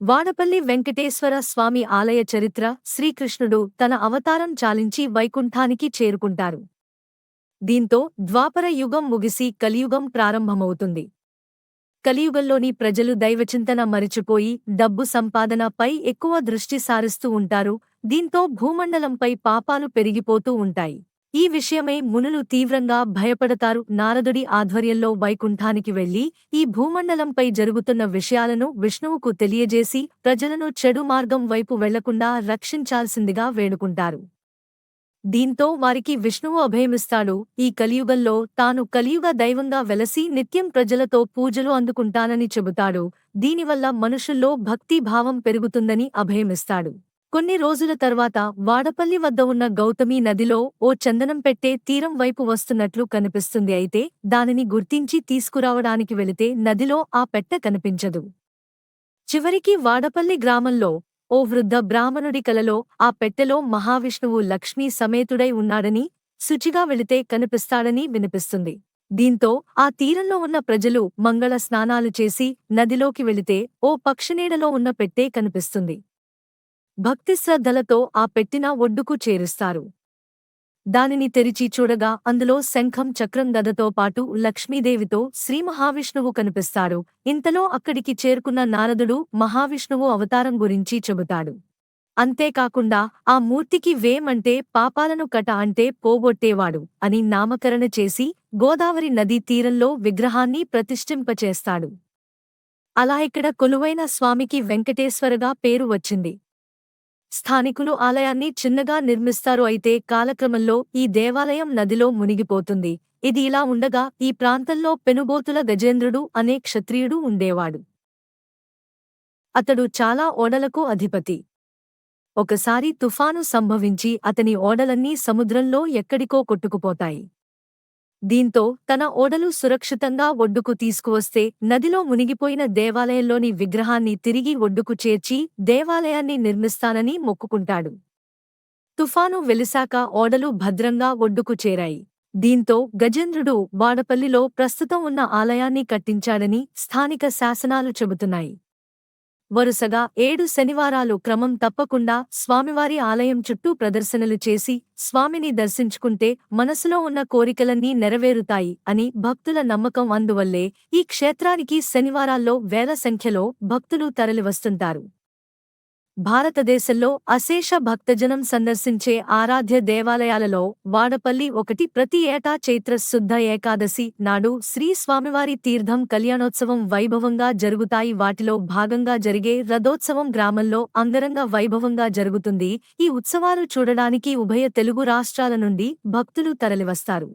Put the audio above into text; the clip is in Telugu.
వాడపల్లి వెంకటేశ్వర స్వామి ఆలయ చరిత్ర శ్రీకృష్ణుడు తన అవతారం చాలించి వైకుంఠానికి చేరుకుంటారు. దీంతో ద్వాపర యుగం ముగిసి కలియుగం ప్రారంభమవుతుంది. కలియుగంలోని ప్రజలు దైవచింతన మరిచిపోయి డబ్బు సంపాదన పై ఎక్కువ దృష్టి సారిస్తూ ఉంటారు. దీంతో భూమండలంపై పాపాలు పెరిగిపోతూ ఉంటాయి. ఈ విషయమై మునులు తీవ్రంగా భయపడతారు. నారదుడి ఆధ్వర్యంలో వైకుంఠానికి వెళ్ళి ఈ భూమండలంపై జరుగుతున్న విషయాలను విష్ణువుకు తెలియజేసి ప్రజలను చెడు మార్గం వైపు వెళ్ళకుండా రక్షించాల్సిందిగా వేడుకుంటారు. దీంతో వారికి విష్ణువు అభయమిస్తాడు. ఈ కలియుగంలో తాను కలియుగ దైవంగా వెలసి నిత్యం ప్రజలతో పూజలు అందుకుంటానని చెబుతాడు. దీనివల్ల మనుషుల్లో భక్తిభావం పెరుగుతుందని అభయమిస్తాడు. కొన్ని రోజుల తర్వాత వాడపల్లి వద్ద ఉన్న గౌతమి నదిలో ఓ చందనం పెట్టే తీరం వైపు వస్తున్నట్లు కనిపిస్తుంది. అయితే దానిని గుర్తించి తీసుకురావడానికి వెళితే నదిలో ఆ పెట్ట కనిపించదు. చివరికి వాడపల్లి గ్రామంలో ఓ వృద్ధ బ్రాహ్మణుడి కలలో ఆ పెట్టెలో మహావిష్ణువు లక్ష్మీ సమేతుడై ఉన్నాడని శుచిగా వెళితే కనిపిస్తాడని వినిపిస్తుంది. దీంతో ఆ తీరంలో ఉన్న ప్రజలు మంగళ స్నానాలు చేసి నదిలోకి వెళితే ఓ పక్షినీడలో ఉన్న పెట్టే కనిపిస్తుంది. భక్తిశ్రద్ధలతో ఆ పెట్టిన ఒడ్డుకు చేరుస్తారు. దానిని తెరిచి చూడగా అందులో శంఖం చక్రం గదతో పాటు లక్ష్మీదేవితో శ్రీ మహావిష్ణువు కనిపిస్తారు. ఇంతలో అక్కడికి చేరుకున్న నారదుడు మహావిష్ణువు అవతారం గురించి చెబుతాడు. అంతేకాకుండా ఆ మూర్తికి వేమంటే పాపాలను కట అంటే పోగొట్టేవాడు అని నామకరణ చేసి గోదావరి నదీ తీరంలో విగ్రహాన్ని ప్రతిష్ఠింపచేస్తాడు. అలా ఇక్కడ కొలువైన స్వామికి వెంకటేశ్వరగా పేరు వచ్చింది. స్థానికులు ఆలయాన్ని చిన్నగా నిర్మిస్తారు. అయితే కాలక్రమంలో ఈ దేవాలయం నదిలో మునిగిపోతుంది. ఇది ఇలా ఉండగా ఈ ప్రాంతంలో పెనుబోతుల గజేంద్రుడు అనే క్షత్రియుడు ఉండేవాడు. అతడు చాలా ఓడలకు అధిపతి. ఒకసారి తుఫాను సంభవించి అతని ఓడలన్నీ సముద్రంలో ఎక్కడికో కొట్టుకుపోతాయి. దీంతో తన ఓడలు సురక్షితంగా ఒడ్డుకు తీసుకువస్తే నదిలో మునిగిపోయిన దేవాలయంలోని విగ్రహాన్ని తిరిగి ఒడ్డుకు చేర్చి దేవాలయాన్ని నిర్మిస్తానని మొక్కుకుంటాడు. తుఫాను వెలిశాక ఓడలు భద్రంగా ఒడ్డుకు చేరాయి. దీంతో గజేంద్రుడు వాడపల్లిలో ప్రస్తుతం ఉన్న ఆలయాన్ని కట్టించాడని స్థానిక శాసనాలు చెబుతున్నాయి. వరుసగా ఏడు శనివారాలు క్రమం తప్పకుండా స్వామివారి ఆలయం చుట్టూ ప్రదర్శనలు చేసి స్వామిని దర్శించుకుంటే మనసులో ఉన్న కోరికలన్నీ నెరవేరుతాయి అని భక్తుల నమ్మకం అందువల్లే ఈ క్షేత్రానికి శనివారాల్లో వేల సంఖ్యలో భక్తులు తరలివస్తుంటారు. భారతదేశంలో అశేష భక్తజనం సందర్శించే ఆరాధ్య దేవాలయాలలో వాడపల్లి ఒకటి ప్రతి ఏటా చైత్ర శుద్ధ ఏకాదశి నాడు శ్రీ స్వామివారి తీర్థం కళ్యాణోత్సవం వైభవంగా జరుగుతాయి. వాటిలో భాగంగా జరిగే రథోత్సవం గ్రామంలో అంగరంగ వైభవంగా జరుగుతుంది. ఈ ఉత్సవాలు చూడడానికి ఉభయ తెలుగు రాష్ట్రాల నుండి భక్తులు తరలివస్తారు.